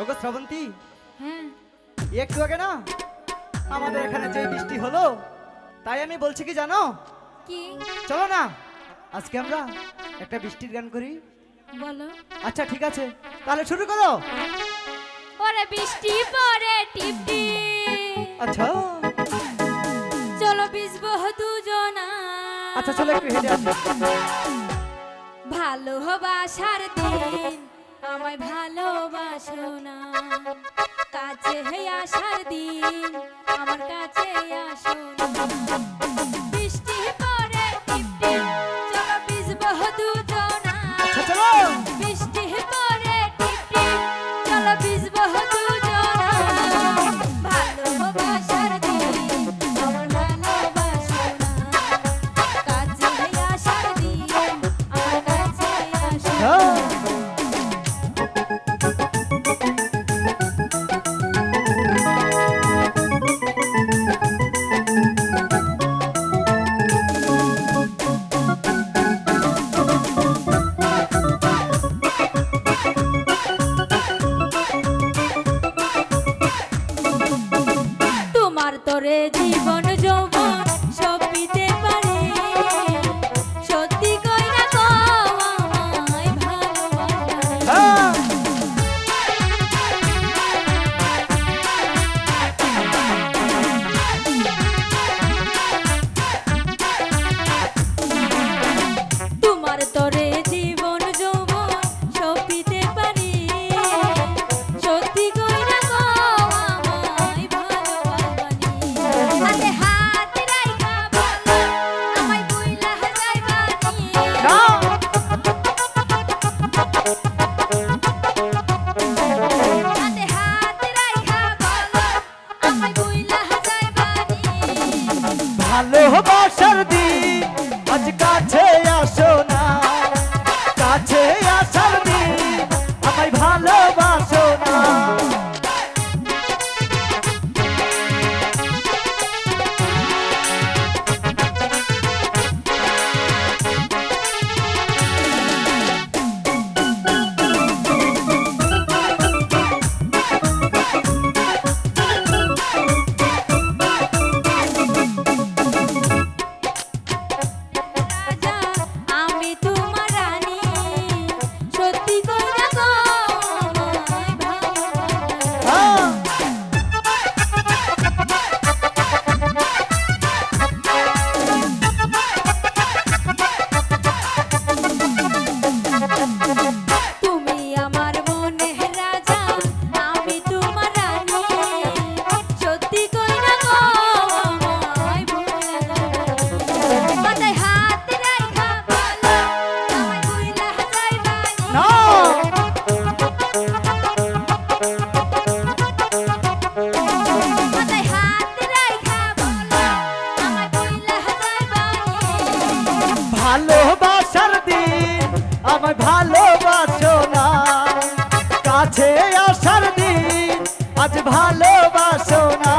ওগো শ্রাবন্তী। হ্যাঁ। একটু আগে না? আমাদের এখানে যে বৃষ্টি হলো তাই আমি বলছি কি জানো? কি? চলো না আজকে আমরা একটা বৃষ্টির গান করি। বলো। আচ্ছা ঠিক আছে তাহলে শুরু করো। ওরে বৃষ্টি পরে টিপটি। আচ্ছা। চলো ভিজবো দুজনা। আচ্ছা চলো একটু হেঁটে আসি। ভালোবাসার দিন আমায় ভালোবাসো না। কাছে হে আসার দিন আমার কাছে আসো না। তোরে জীবন যৌবন ভালোবাসার দিন আজ কাছে ভালোবাসার দিন আমায় ভালোবাসো না। কাছে আসার দিন আজ ভালোবাসো না।